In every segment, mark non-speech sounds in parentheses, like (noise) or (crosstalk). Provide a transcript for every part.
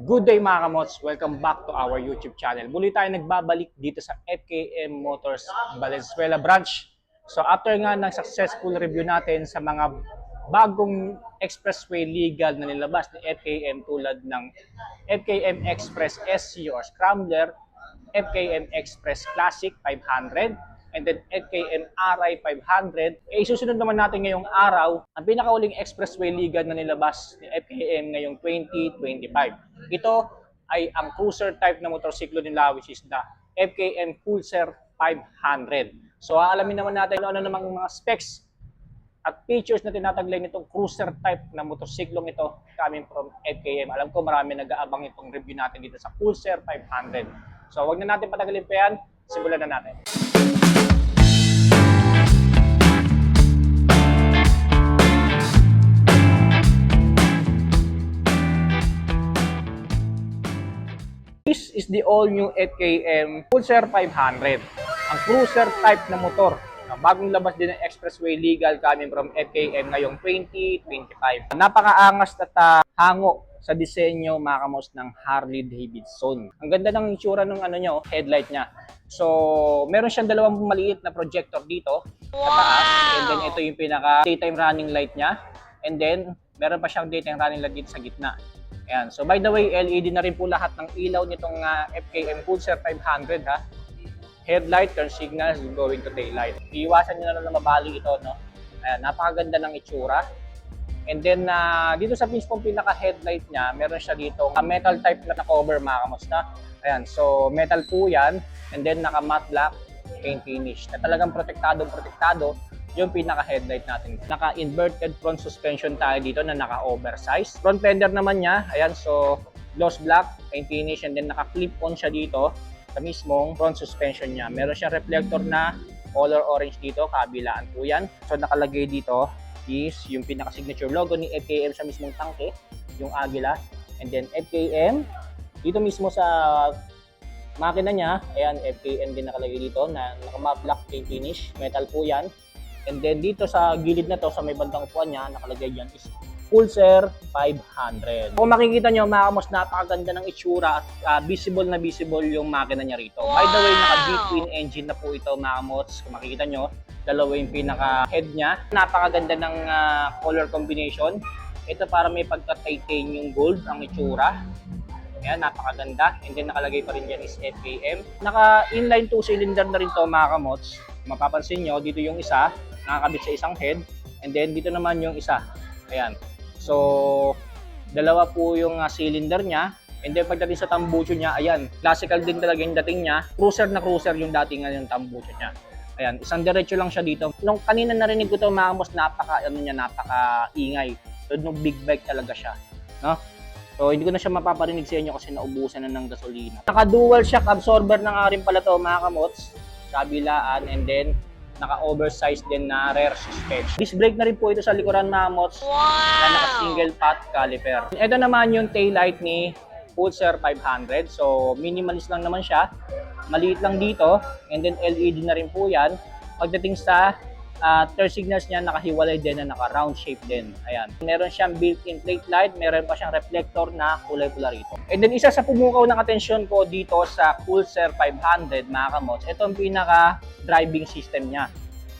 Good day mga kamots! Welcome back to our YouTube channel. Muli tayo nagbabalik dito sa FKM Motors Valenzuela branch. So after nga ng successful review natin sa mga bagong expressway legal na nilabas ni FKM tulad ng FKM Express SC or Scrambler, FKM Express Classic 500, and then FKM RI 500. Eh, isusunod naman natin ngayong araw ang pinakauling expressway legal na nilabas ni FKM ngayong 2025. Ito ay ang cruiser type na motorsiklo nila which is the FKM Pulsar 500. So aalamin naman natin ano namang mga specs at features na tinataglay nitong cruiser type na motorsiklong ito coming from FKM. Alam ko marami nag-aabang itong review natin dito sa Pulsar 500. So wag na natin patagalin pa yan, simulan na natin. This is the all-new FKM Pulsar 500. Ang cruiser type na motor. Bagong labas din ng expressway legal coming from FKM ngayong 2025. Napakaangas at ah, hango sa disenyo mga kamos ng Harley Davidson. Ang ganda ng itsura ng ano niya, oh, headlight niya. So, meron siyang dalawang maliit na projector dito sa taas. And then ito yung pinaka daytime running light niya. And then meron pa siyang daytime running light dito sa gitna. Ayan. So by the way, LED na rin po lahat ng ilaw nitong ah, FKM Pulsar 500 ha. Headlight, turn signals, going to daylight. Iiwasan nyo na lang na mabali ito, no? Ayan, napakaganda ng itsura. And then, ah, dito sa mismong pinaka-headlight niya, meron siya dito a metal type na cover, mga kamusta. Ayan, so metal po yan. And then, naka-matte black paint finish na talagang protektadong protektado yung pinaka-headlight natin. Naka-inverted front suspension tayo dito na naka-oversize. Front fender naman niya, ayan, so gloss black, paint finish, and then naka-clip-on siya dito sa mismong front suspension niya. Meron siyang reflector na color orange dito, kabilaan po yan. So nakalagay dito is yung pinaka-signature logo ni FKM sa mismong tangke, yung Agila. And then FKM, dito mismo sa makina niya, ayan, FKM din nakalagay dito na naka-matte black paint finish, metal po yan. And then dito sa gilid na to, sa may bandang upuan niya, nakalagay dyan is Pulsar 500. Kung makikita nyo, mga kamos, napakaganda ng itsura at ah, visible na visible yung makina niya rito. By the way, naka D-twin engine na po ito, mga kamos. Kung makikita nyo, dalawa yung pinaka-head niya. Napakaganda ng ah, color combination. Ito para may pagka-titanium gold ang itsura. Ayan, napakaganda. And then nakalagay pa rin dyan is FKM. Naka-inline 2-cylinder na rin to mga kamots. Mapapansin nyo, dito yung isa, nakakabit sa isang head. And then dito naman yung isa. Ayan. So, dalawa po yung ah, cylinder niya. And then pagdating sa tambucho niya, ayan, classical din talaga yung dating niya. Cruiser na cruiser yung dating yung tambucho niya. Ayan, isang diretso lang siya dito. Nung kanina narinig ko to mga boss, napaka ano niya, napaka ingay. So, nung big bike talaga siya, no? So, hindi ko na siya mapaparinig sa inyo kasi naubusan na ng gasolina. Naka-dual shock absorber na nga rin pala to mga kamots. Kabilaan and then naka-oversized din na rear suspension. Disc brake na rin po ito sa likuran mga mods na naka-single path caliper. Ito naman yung taillight ni Pulsar 500. So, minimalist lang naman siya. Maliit lang dito. And then LED na rin po yan. Pagdating sa uh, turn signals niya, nakahiwalay din na naka-round shape din. Ayan. Meron siyang built-in plate light. Meron pa siyang reflector na kulay pula rito. And then, isa sa pumukaw ng atensyon ko dito sa Pulsar 500, mga kamots, ito ang pinaka-driving system niya.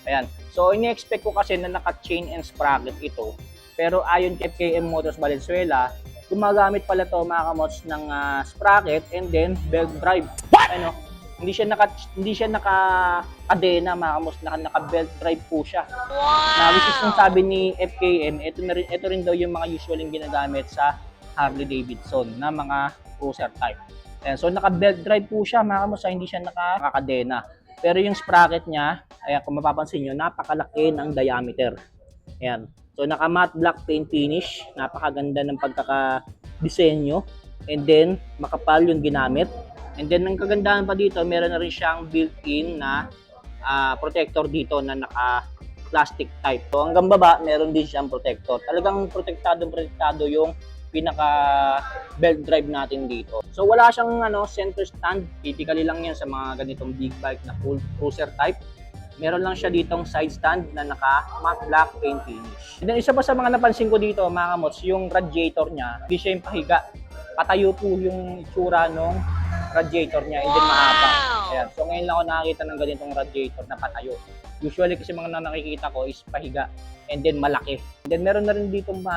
Ayan. So, ini-expect ko kasi na naka-chain and sprocket ito. Pero ayon kay FKM Motors Valenzuela, gumagamit pala to mga kamots ng ah, sprocket and then belt drive. Ano? Hindi siya naka hindi siya naka kadena mga naka, naka belt drive po siya. Na which is yung sabi ni FKM, ito na rin ito rin daw yung mga usual yung ginagamit sa Harley Davidson na mga cruiser type. Ayan, so naka belt drive po siya mga kamots, hindi siya naka nakakadena. Pero yung sprocket niya, ayan, kung mapapansin nyo, napakalaki ng diameter. Ayan. So, naka matte black paint finish. Napakaganda ng pagkaka-disenyo. And then, makapal yung ginamit. And then, ang kagandahan pa dito, meron na rin siyang built-in na ah, protector dito na naka plastic type. So, hanggang baba, meron din siyang protector. Talagang protektado protektado yung pinaka belt drive natin dito. So wala siyang ano center stand. Typically lang 'yan sa mga ganitong big bike na full cruiser type. Meron lang siya ditong side stand na naka matte black paint finish. And then isa pa sa mga napansin ko dito mga kamots, yung radiator niya, hindi siya yung pahiga. patayo po yung itsura ng radiator niya, and then mahaba. Ayan. So ngayon lang ako nakakita ng ganitong radiator na patayo. Usually kasi mga na nakikita ko is pahiga and then malaki. And then meron na rin dito ma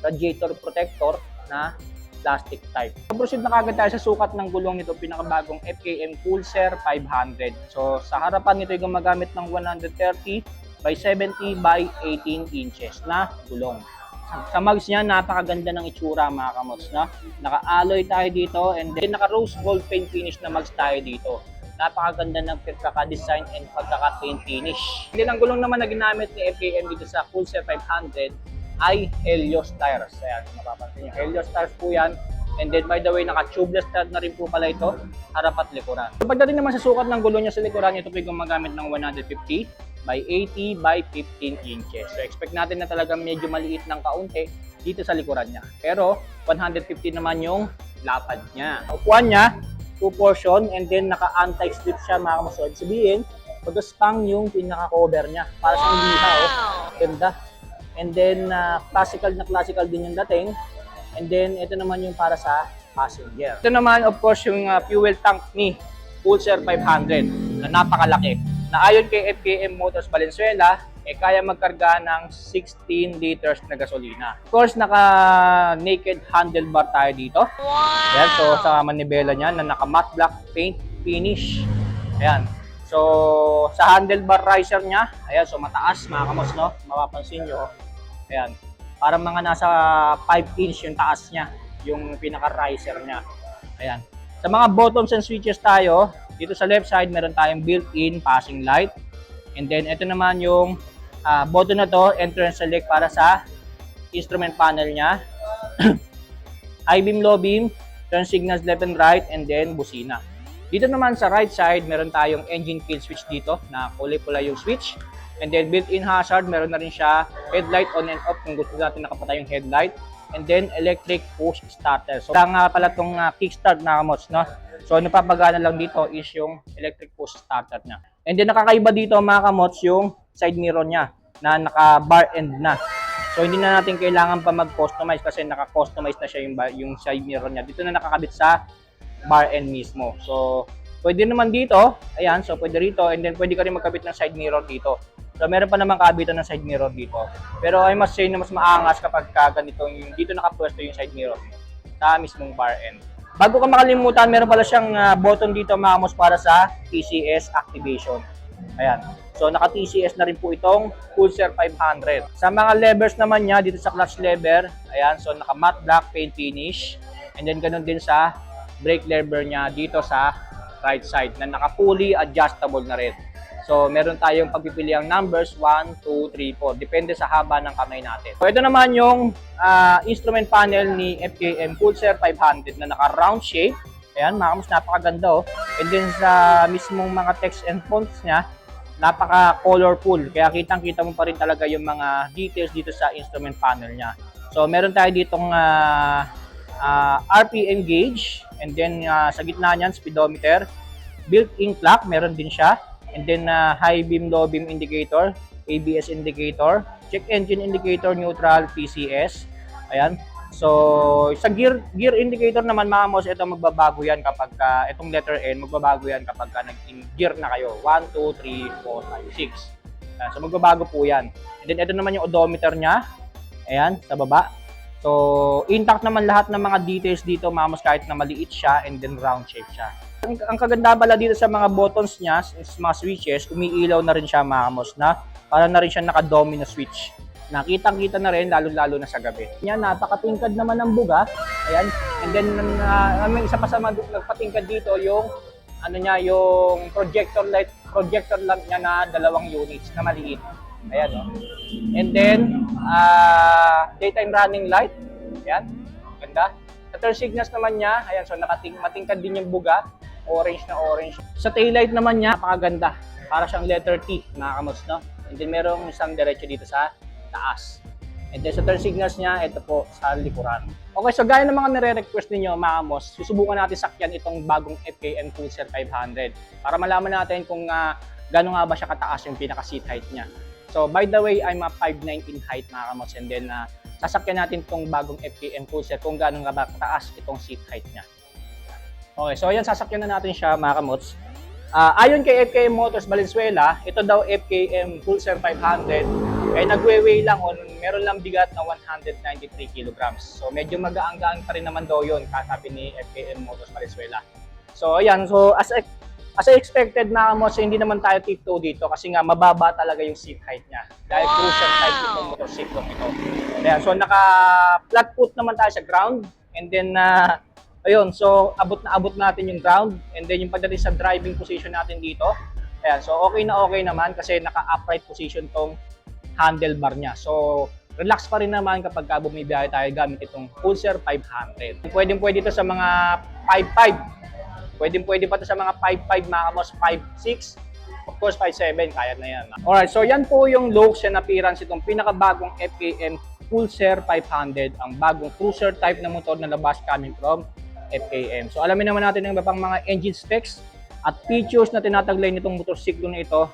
radiator protector na plastic type. Proceed na kagad tayo sa sukat ng gulong nito, pinakabagong FKM Pulsar 500. So sa harapan nito ay gumagamit ng 130 by 70 by 18 inches na gulong. Sa mags niya, napakaganda ng itsura mga kamos. No? Naka-alloy tayo dito and then naka-rose gold paint finish na mags tayo dito. Napakaganda ng pagkaka-design and pagkaka-paint finish. Hindi ang gulong naman na ginamit ni FKM dito sa Pulsar 500 ay Helios tires. Ayan, mapapansin nyo. Helios tires po yan. And then by the way, naka-tubeless stud na rin po pala ito, harap at likuran. So, pagdating naman sa sukat ng gulong niya sa likuran, ito po gumagamit ng 150 by 80 by 15 inches. So expect natin na talagang medyo maliit ng kaunti dito sa likuran niya. Pero 150 naman yung lapad niya. Upuan niya, two portion and then naka-anti-slip siya mga kamasod. Sabihin, pag-spang yung pinaka-cover niya para sa liha. Oh. Ganda. And then uh, classical na classical din yung dating. And then ito naman yung para sa passenger. Ito naman of course yung uh, fuel tank ni Pulsar 500 na napakalaki. Na ayon kay FKM Motors Valenzuela, eh kaya magkarga ng 16 liters na gasolina. Of course, naka naked handlebar tayo dito. Ayan, so sa manibela niya na naka matte black paint finish. Ayan. So sa handlebar riser niya, ayan, so mataas mga kamos, no? Mapapansin nyo. Ayan. Parang mga nasa 5 inch yung taas niya, yung pinaka-riser niya. Ayan. Sa mga buttons and switches tayo, dito sa left side meron tayong built-in passing light. And then ito naman yung ah, button na to, entrance select para sa instrument panel niya. (clears throat) High beam, low beam, turn signals left and right, and then busina. Dito naman sa right side, meron tayong engine kill switch dito na kulay pula yung switch. And then built-in hazard, meron na rin siya headlight on and off kung gusto natin nakapatay yung headlight. And then electric push starter. So kaya nga pala itong uh, kickstart na kamots, no? So ano papagana lang dito is yung electric push starter niya. And then nakakaiba dito mga kamots yung side mirror niya na naka bar end na. So hindi na natin kailangan pa mag-customize kasi naka-customize na siya yung, yung side mirror niya. Dito na nakakabit sa bar end mismo. So pwede naman dito, ayan, so pwede rito and then pwede ka rin magkabit ng side mirror dito. So meron pa naman kabitan ng side mirror dito. Pero I must say na mas maangas kapag ka ganito yung dito nakapwesto yung side mirror sa mismong bar end. Bago ka makalimutan, meron pala siyang ah, button dito mga kamos para sa TCS activation. Ayan. So naka TCS na rin po itong Pulsar 500. Sa mga levers naman niya dito sa clutch lever, ayan, so naka matte black paint finish. And then ganun din sa brake lever niya dito sa right side na naka fully adjustable na rin. So, meron tayong pagpipiliang numbers 1, 2, 3, 4. Depende sa haba ng kamay natin. So, ito naman yung ah, instrument panel ni FKM Pulsar 500 na naka-round shape. Ayan, mga kamos, napakaganda oh. And then sa mismong mga text and fonts niya, napaka-colorful. Kaya kitang-kita mo pa rin talaga yung mga details dito sa instrument panel niya. So, meron tayo ditong ah, ah, RPM gauge. And then ah, sa gitna niyan, speedometer. Built-in clock, meron din siya. And then uh, high beam, low beam indicator, ABS indicator, check engine indicator, neutral, PCS. Ayan. So, sa gear gear indicator naman mga mos, ito magbabago yan kapag ka, itong letter N, magbabago yan kapag ka nag-in gear na kayo. 1, 2, 3, 4, 5, 6. Ayan, so, magbabago po yan. And then, ito naman yung odometer niya. Ayan, sa baba. So, intact naman lahat ng mga details dito, mga mos, kahit na maliit siya and then round shape siya. Ang, ang kaganda pala dito sa mga buttons niya, sa mga switches, umiilaw na rin siya mga kamos na para na rin siya naka-domino switch. Nakitang-kita na rin, lalo-lalo na sa gabi. Yan, napakatingkad naman ng buga. Ayan. And then, uh, may isa pa sa mga nagpatingkad dito, yung ano niya, yung projector light, projector lamp niya na dalawang units na maliit. Ayan, oh. And then, uh, daytime running light. Ayan. Ganda. Sa turn signals naman niya, ayan, so nakating, matingkad din yung buga. Orange na orange. Sa taillight naman niya, napakaganda. Para siyang letter T, mga kamos, no? And then merong isang diretso dito sa taas. And then sa turn signals niya, ito po sa likuran. Okay, so gaya ng mga nire-request ninyo, mga kamos, susubukan natin sakyan itong bagong FKM Pulsar 500 para malaman natin kung uh, gano'n nga ba siya kataas yung pinaka-seat height niya. So, by the way, I'm a 5'9 in height, mga kamos, and then uh, sasakyan natin itong bagong FKM Pulsar kung gaano nga ba kataas itong seat height niya. Okay, so ayan, sasakyan na natin siya mga kamots. Ah, ayon kay FKM Motors Valenzuela, ito daw FKM Pulsar 500 ay nagwe-weigh lang on meron lang bigat na 193 kilograms. So medyo magaang-gaang pa rin naman daw 'yon kasabi ni FKM Motors Valenzuela. So ayan, so as as expected na mo, so hindi naman tayo tiptoe dito kasi nga mababa talaga yung seat height niya. Dahil cruiser type itong motorsiklo ito. Ayan, so naka flat foot naman tayo sa ground and then na ayun, so abot na abot natin yung ground and then yung pagdating sa driving position natin dito. Ayan, so okay na okay naman kasi naka-upright position tong handlebar niya. So, relax pa rin naman kapag ka bumibiyahe tayo gamit itong Pulsar 500. Pwedeng pwede ito sa mga 5.5. Pwedeng pwede pa ito sa mga 5.5 mga kamos, 5.6. Of course, 5.7, kaya na yan. Alright, so yan po yung looks and appearance itong pinakabagong FKM Pulsar 500, ang bagong cruiser type na motor na labas coming from FKM. So alamin naman natin ang iba pang mga engine specs at features na tinataglay nitong motorsiklo na ito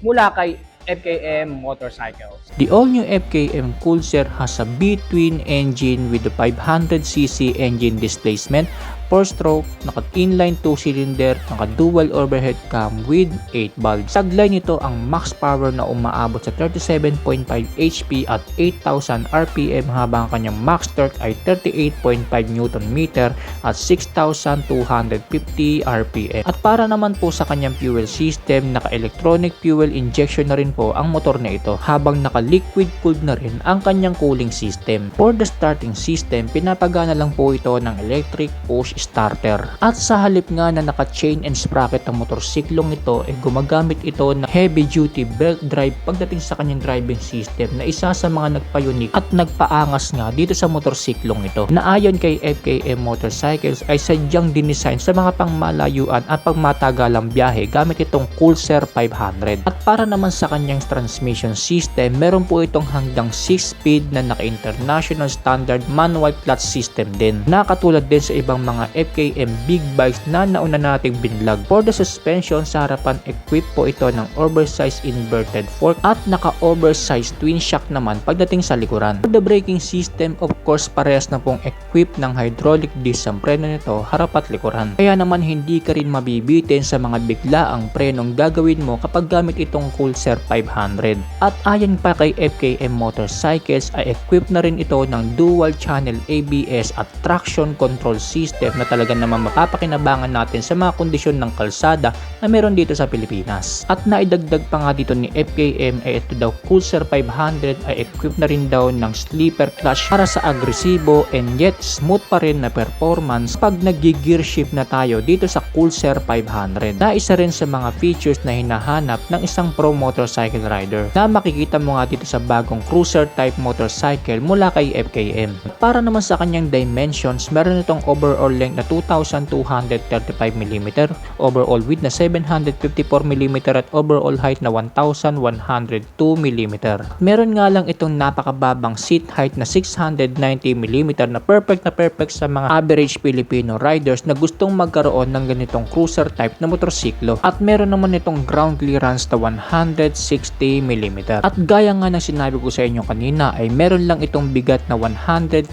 mula kay FKM Motorcycles. The all-new FKM Pulsar has a B-twin engine with a 500cc engine displacement, 4-stroke, naka-inline 2-cylinder, naka-dual overhead cam with 8 valves. Saglay nito ang max power na umaabot sa 37.5 HP at 8,000 RPM habang ang kanyang max torque ay 38.5 Nm at 6,250 RPM. At para naman po sa kanyang fuel system, naka-electronic fuel injection na rin po ang motor na ito habang naka-liquid cooled na rin ang kanyang cooling system. For the starting system, pinapagana lang po ito ng electric push starter. At sa halip nga na naka-chain and sprocket ang motorsiklong ito, ay gumagamit ito ng heavy duty belt drive pagdating sa kanyang driving system na isa sa mga nagpa-unique at nagpaangas nga dito sa motorsiklong ito. Na ayon kay FKM Motorcycles ay sadyang dinesign sa mga pangmalayuan at pangmatagalang biyahe gamit itong Pulsar 500. At para naman sa kanyang transmission system, meron po itong hanggang 6-speed na naka-international standard manual clutch system din. Nakatulad din sa ibang mga FKM big bikes na nauna nating binlog. For the suspension, sa harapan equip po ito ng oversized inverted fork at naka-oversized twin shock naman pagdating sa likuran. For the braking system, of course, parehas na pong equip ng hydraulic disc ang preno nito harap at likuran. Kaya naman hindi ka rin mabibitin sa mga biglaang prenong gagawin mo kapag gamit itong Pulsar 500. At ayon pa kay FKM Motorcycles ay equipped na rin ito ng dual channel ABS at traction control system na talaga naman mapapakinabangan natin sa mga kondisyon ng kalsada na meron dito sa Pilipinas. At naidagdag pa nga dito ni FKM ay ito daw Pulsar 500 ay equipped na rin daw ng sleeper clutch para sa agresibo and yet smooth pa rin na performance pag nag-gear shift na tayo dito sa Pulsar 500 na isa rin sa mga features na hinahanap ng isang pro motorcycle rider na makikita mo nga dito sa bagong cruiser type motorcycle mula kay FKM. Para naman sa kanyang dimensions, meron itong overall length na 2,235mm, overall width na 754mm at overall height na 1,102mm. Meron nga lang itong napakababang seat height na 690mm na perfect na perfect sa mga average Filipino riders na gustong magkaroon ng ganitong cruiser type na motorsiklo at meron naman itong ground clearance na 160mm. At gaya nga ng sinabi ko sa inyo kanina ay meron lang itong bigat na 193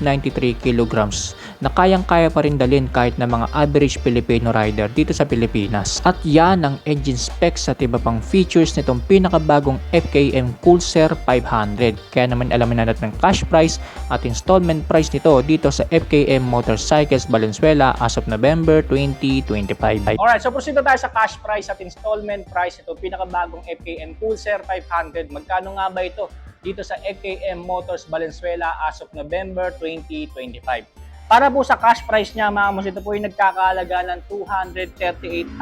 kilograms na kayang-kaya pa rin dalhin kahit na mga average Filipino rider dito sa Pilipinas. At yan ang engine specs at iba pang features nitong pinakabagong FKM Pulsar 500. Kaya naman alamin na natin ang cash price at installment price nito dito sa FKM Motorcycles Valenzuela as of November 2025. Alright, so proceed na tayo sa cash price at installment price. Ito pinakabagong FKM Pulsar 500. Magkano nga ba ito dito sa FKM Motors Valenzuela as of November 2025? Para po sa cash price niya, mga kamos, ito po yung nagkakalaga ng 238,000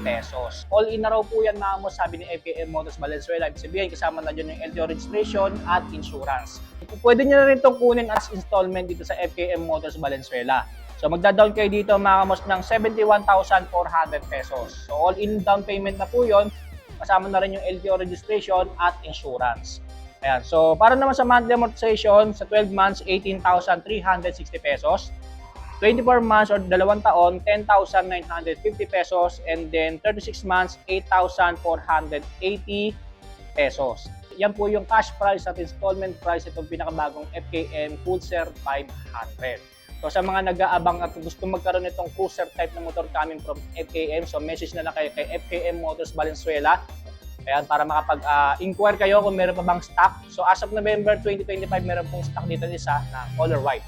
pesos. All in na raw po yan, mga kamos, sabi ni FKM Motors Valenzuela. Ibig sabihin, kasama na dyan yung LTO registration at insurance. Pwede nyo na rin itong kunin as installment dito sa FKM Motors Valenzuela. So magda-down kayo dito mga kamos ng 71,400 pesos. So all in down payment na po yon kasama na rin yung LTO registration at insurance. Ayan. So para naman sa monthly amortization sa 12 months 18,360 pesos. 24 months or dalawang taon 10,950 pesos and then 36 months 8,480 pesos. yan po yung cash price at installment price itong pinakabagong FKM Pulsar 500. So sa mga nag-aabang at gusto magkaroon nitong cruiser type na motor coming from FKM, so message na lang kayo kay FKM Motors Valenzuela. Ayan, para makapag-inquire kayo kung meron pa bang stock. So as of November 2025, meron pong stock dito isa na color white.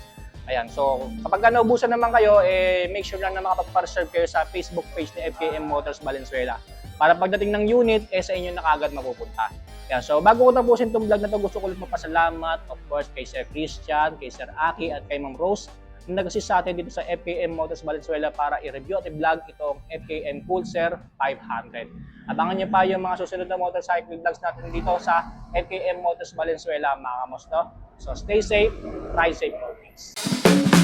Ayan, so kapag ka naubusan naman kayo, eh, make sure lang na makapag-reserve kayo sa Facebook page ni FKM Motors Valenzuela. Para pagdating ng unit, eh sa inyo na kagad mapupunta. Yan. So, bago ko tapusin itong vlog na to, gusto ko ulit mapasalamat, of course, kay Sir Christian, kay Sir Aki, at kay Ma'am Rose nag-assist sa atin dito sa FKM Motors Valenzuela para i-review at i-vlog itong FKM Pulsar 500. Abangan niyo pa yung mga susunod na motorcycle vlogs natin dito sa FKM Motors Valenzuela, mga kamosto. So, stay safe, ride safe always.